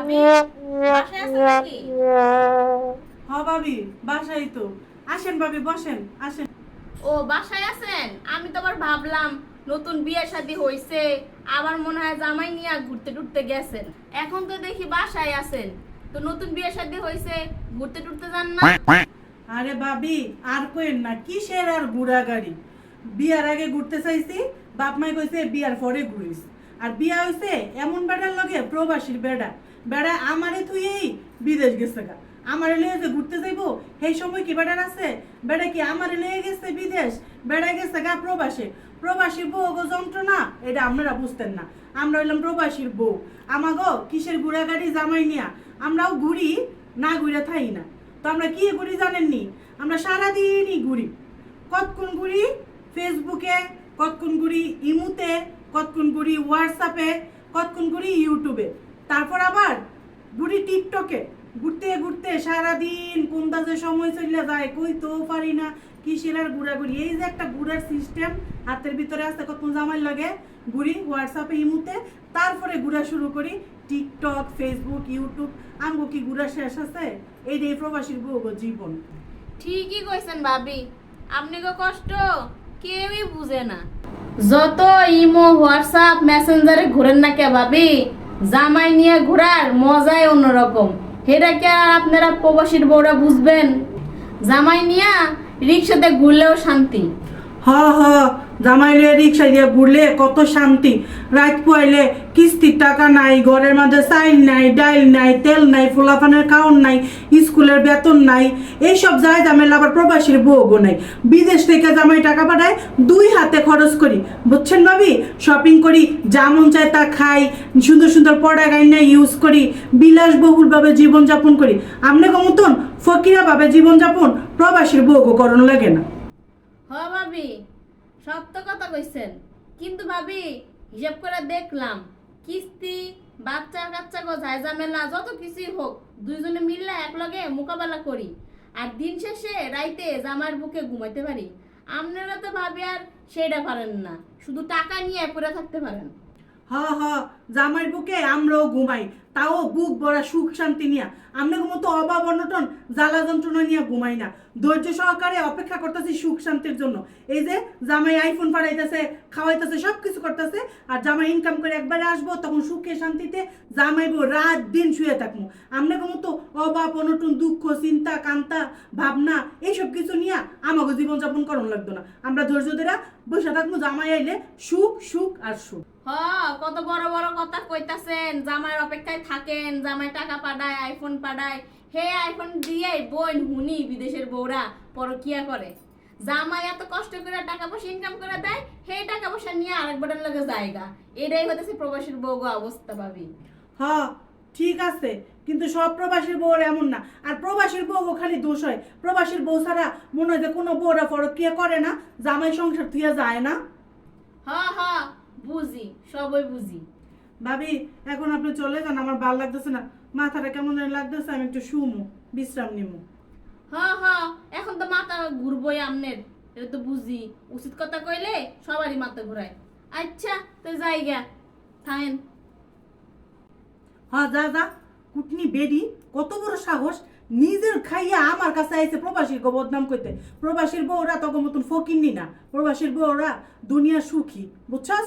ভাবি বাসায় আছেন নাকি? হ ভাবি বাসাই তো। আসেন ভাবি বসেন আসেন। ও বাসায় আছেন? আমি তো আবার ভাবলাম নতুন বিয়ে শাদী হইছে আবার মনে হয় জামাই নিয়ে ঘুরতে টুরতে গেছেন। এখন তো দেখি বাসায় আছেন। তো নতুন বিয়ে শাদী হইছে ঘুরতে টুরতে যান না? আরে ভাবি আর কইেন না কিসের আর ঘুরা গাড়ি বিয়ার আগে ঘুরতে চাইছি বাপ মাই কইছে বিয়ার পরে ঘুরিস। আর বিয়া হয়েছে এমন বেড়ার লগে প্রবাসীর বেড়া। বেড়া আমারে তুই এই বিদেশ গেছে গা। আমারে লয়ে যে ঘুরতে যাইবো, সেই সময় কি বেড়ার আছে? বেড়া কি আমারে লয়ে গেছে বিদেশ? বেড়া গেছে গা প্রবাসে। প্রবাসীর বউ গো যন্ত্রণা, এটা আপনারা বুঝতেন না। আমরা হইলাম প্রবাসীর বউ। আমাগো কিসের ঘুরা গাড়ি জামাই নিয়া? আমরাও ঘুরি, না ঘুরে থাই না। তো আমরা কি ঘুরি জানেননি? আমরা সারাদিনই ঘুরি। কতক্ষণ ঘুরি? ফেসবুকে কতক্ষণ ঘুরি? ইমুতে কতক্ষণ ঘুরি হোয়াটসঅ্যাপে কতক্ষণ ঘুরি ইউটিউবে তারপর আবার ঘুরি টিকটকে ঘুরতে ঘুরতে সারাদিন কোনটা যে সময় চলে যায় কই তো পারি না কিসের আর ঘুরাঘুরি। এই যে একটা ঘুরার সিস্টেম হাতের ভিতরে আসতে কতক্ষণ জামাই লাগে, ঘুরি হোয়াটসঅ্যাপে ইমুতে, তারপরে ঘুরা শুরু করি। টিকটক ফেসবুক ইউটিউব আমগো কি ঘুরা শেষ আছে? এই যে প্রবাসীর বউ জীবন। ঠিকই কইছেন ভাবি। আপনি কষ্ট, কেউই বুঝে না। যত ইমো, হোয়াটসঅ্যাপ, মেসেঞ্জারে ঘুরেন না কে ভাবি? জামাই নিয়ে ঘোরার মজাই অন্যরকম। সেটা কি আর আপনারা প্রবাসীর বউরা বুঝবেন? জামাই নিয়ে রিক্সাতে ঘুরলেও শান্তি। হ হ জামাইলে রিক্সা দিয়ে ঘুরলে কত শান্তি। রাত পুয়াইলে কিস্তির টাকা নাই, ঘরের মধ্যে চাইল নাই, ডাইল নাই, তেল নাই, ফুলাফানের খাওন নাই, স্কুলের বেতন নাই, এইসব যায় জামাইলে আবার প্রবাসীর বউগো নাই। বিদেশ থেকে জামাই টাকা পাঠায়, দুই হাতে খরচ করি। বুঝছেন ভাবি? শপিং করি, যা মন চায় তা খাই, সুন্দর সুন্দর পড়া গাই গাইনা ইউজ করি, বিলাসবহুলভাবে জীবনযাপন করি। আমনে কমতন ফকিরাভাবে জীবনযাপন প্রবাসীর বউগো করণ লাগে না। সত্য কথা কইছেন। কিন্তু ভাবি, হিসাব করে দেখলাম, কিস্তি, বাচ্চা কাচ্চা গো ঝাই ঝামেলা, যত কিছুই হোক, দুইজনে মিললে একলগে মোকাবেলা করি। আর দিন শেষে রাইতে জামার বুকে ঘুমাইতে পারি। আপনারা তো ভাবি আর সেটা পারেন না, শুধু টাকা নিয়ে পড়ে থাকতে পারেন। হ হ জামাই বুকে আমরাও ঘুমাই। তাও বুক ভরা সুখ শান্তি নিয়া। আমরা মতো অভাব, অনটন, জ্বালা যন্ত্রণা নিয়ে ঘুমাই না। ধৈর্য সহকারে অপেক্ষা করতেছি সুখ শান্তির জন্য। এই যে জামাই আইফোন পাঠাইতেছে খাওয়াইতেছে সব কিছু করতেছে, আর জামাই ইনকাম করে একবারে আসব, তখন সুখে শান্তিতে জামাইবো, রাত দিন শুয়ে থাকব। আমরা মতো অভাব, অনটন, দুঃখ, চিন্তা, কান্তা, ভাবনা, এইসব কিছু নিয়ে আমাকে জীবনযাপন করণ লাগতো না। আমরা ধৈর্য ধরে বসে থাকব, জামাই আইলে সুখ সুখ আর সুখ। হ, কত বড় বড় কথা কইতাছেন। জামাইয়ের অপেক্ষায় থাকেন জামাই টাকা পাঠায় আইফোন পাঠায় হে আইফোন দিয়ে বোন হুনি বিদেশের বউরা পরকিয়া করে। জামাই এত কষ্ট করে টাকা পয়সা ইনকাম করে দেয় হে টাকা পয়সা নিয়ে আরেকবারের লগে জায়গা। এটাই হতেছে প্রবাসীর বউগো অবস্থা ভাবি। ঠিক আছে কিন্তু সব প্রবাসীর বউর এমন না। আর প্রবাসীর বউ খালি দোষ হয়। প্রবাসীর বউ ছাড়া মনে হয় যে কোনো বউরা ফরকিয়া করে না জামাই সংসার থুয়া যায় না। হ হ বুঝি সবই বুঝি। ভাবি এখন আপনি চলে যান আমার ভালো লাগতেছে না। মাথাটা কেমন যেন লাগতেছে আমি একটু শুমু বিশ্রাম নিমু। হ হ এখন তো মাথা ঘুরবই আমনের। এটা তো বুঝি উচিত কথা কইলে সবারই মাথা ঘুরায়। আচ্ছা তো জায়গা থাকেন হ যা যা কুটনি বেরি কত বড় সাহস নিজের খাইয়া আমার কাছে আইছে প্রবাসীর গো বদনাম করতে প্রবাসীর বউরা তখন মতন ফকিন্নি না প্রবাসীর বউরা দুনিয়া সুখী বুঝছস?